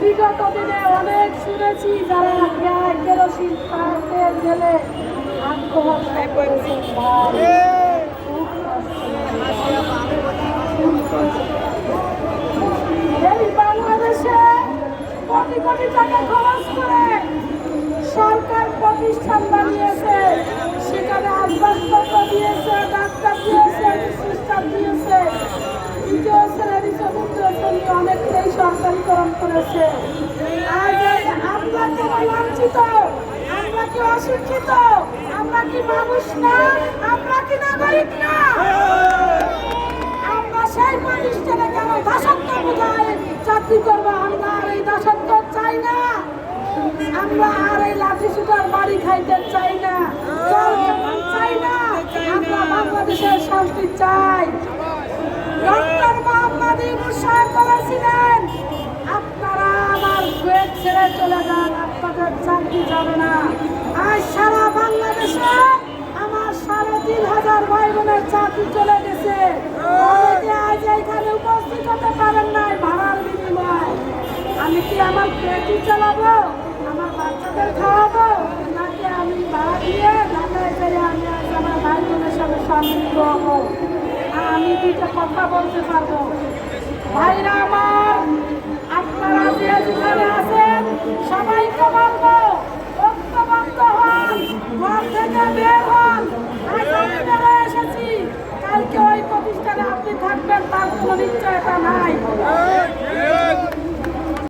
বিগত দিনে অনেক শুনেছি যারা গ্যাস কেরোসিন তেল ঢেলে আত্মহত্যা বাংলাদেশে সরকার প্রতিষ্ঠান বানিয়েছে। করেছে। আমরা কেন লাঞ্ছিত আমরা কি অশিক্ষিত, আমরা কি মানুষ না, আমরা কি নাগরিক না? আমরা সেই প্রতিষ্ঠানে কেন দাসত্ব বোঝায়, চাকরি করব, আমরা আর এই দাসত্ব চাই না। আমরা আর এই লাঠি সুতার বাড়ি খাইতে চাই না চাই না। আমরা বাংলাদেশের শান্তি চাই। ডক্টর মোহাম্মদ ইউনূস সাহেব বলেছিলেন না। আজ সারা বাংলাদেশে আমার সাড়ে তিন হাজার ভাই বোনের চাকরি চলে গেছে। আজ এখানে উপস্থিত হতে পারেন নাই ভাড়ার বিনিময়। আমি কি আমার পেটি চালাবো? আমার বাচ্চাদের খাওয়াবো? নাকি আমি ভাড়া দিয়ে ঢাকায় ফেরে আমি আজ আমার ভাই বোনের সাথে সম্মিলিত হব আর আমি দুইটা কথা বলতে পারব। ভাইরা এসেছি। কালকে প্রতিষ্ঠানে আপনি থাকবেন তার কোনো নিশ্চয়তা নাই।